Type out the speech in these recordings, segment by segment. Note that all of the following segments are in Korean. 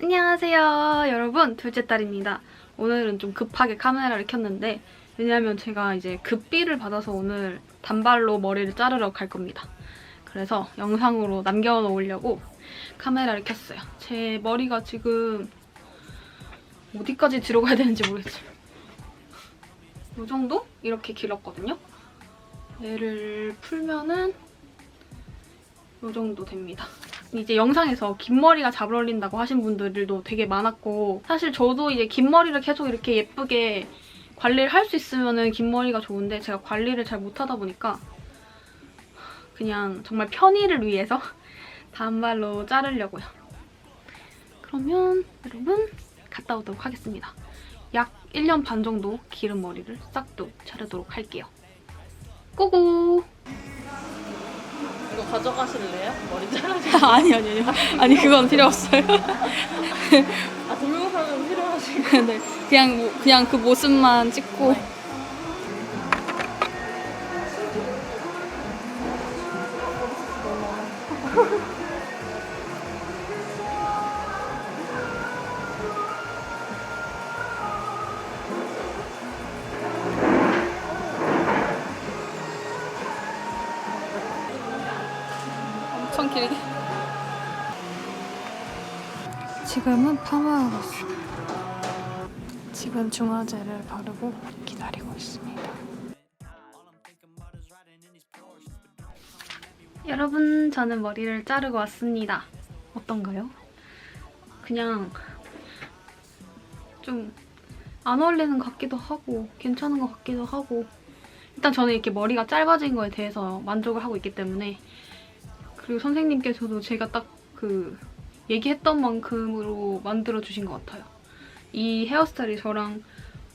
안녕하세요 여러분. 둘째 딸입니다. 오늘은 좀 급하게 카메라를 켰는데 왜냐면 제가 이제 급비를 받아서 오늘 단발로 머리를 자르러 갈 겁니다. 그래서 영상으로 남겨놓으려고 카메라를 켰어요. 제 머리가 지금 어디까지 들어가야 되는지 모르겠어요. 이 정도? 이렇게 길었거든요. 얘를 풀면은 이 정도 됩니다 이제 영상에서 긴 머리가 잘 어울린다고 하신 분들도 되게 많았고 사실 저도 이제 긴 머리를 계속 이렇게 예쁘게 관리를 할 수 있으면 긴 머리가 좋은데 제가 관리를 잘 못하다 보니까 그냥 정말 편의를 위해서 단발로 자르려고요. 그러면 여러분 갔다 오도록 하겠습니다. 약 1년 반 정도 기른 머리를 싹둑 자르도록 할게요. 고고! 가져가실래요? 머리 잘라주 아니 아니 아니 아니 그건 필요 없어요. 아 동영상은 필요하시고 네, 그냥 뭐- 그냥 그 모습만 찍고. 길게. 지금은 파마하고 있습니다. 지금 중화제를 바르고 기다리고 있습니다. 여러분, 저는 머리를 자르고 왔습니다. 어떤가요? 그냥 좀 안 어울리는 것 같기도 하고 괜찮은 것 같기도 하고 일단 저는 이렇게 머리가 짧아진 거에 대해서 만족을 하고 있기 때문에 그리고 선생님께서도 제가 딱 그 얘기했던 만큼으로 만들어 주신 것 같아요. 이 헤어스타일이 저랑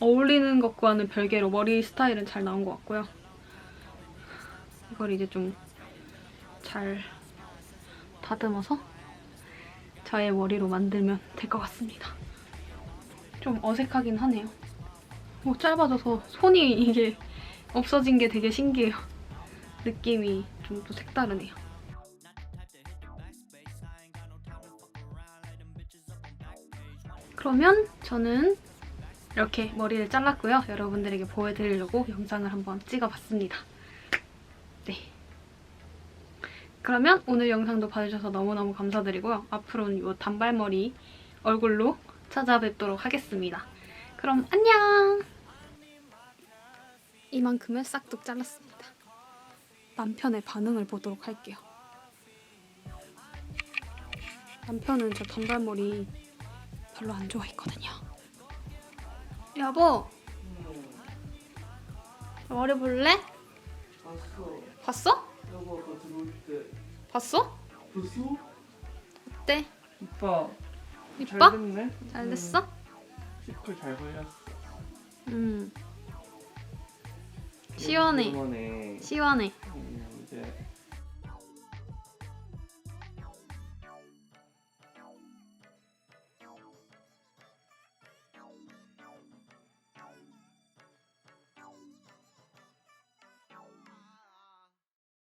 어울리는 것과는 별개로 머리 스타일은 잘 나온 것 같고요. 이걸 이제 좀 잘 다듬어서 저의 머리로 만들면 될 것 같습니다. 좀 어색하긴 하네요. 뭐 짧아져서 손이 이게 없어진 게 되게 신기해요. 느낌이 좀 또 색다르네요. 그러면 저는 이렇게 머리를 잘랐고요. 여러분들에게 보여드리려고 영상을 한번 찍어봤습니다. 네. 그러면 오늘 영상도 봐주셔서 너무너무 감사드리고요. 앞으로는 이 단발머리 얼굴로 찾아뵙도록 하겠습니다. 그럼 안녕! 이만큼을 싹둑 잘랐습니다. 남편의 반응을 보도록 할게요. 남편은 저 단발머리 별로 안 좋아했거든요. 여보, 머리 볼래? 봤어. 봤어? 여보 아까 들어올 때 봤어? 봤어? 어때? 이뻐. 이뻐? 잘 됐네. 잘 됐어? 시컬 잘 걸렸어. 음. 시원해. 시원해. 음,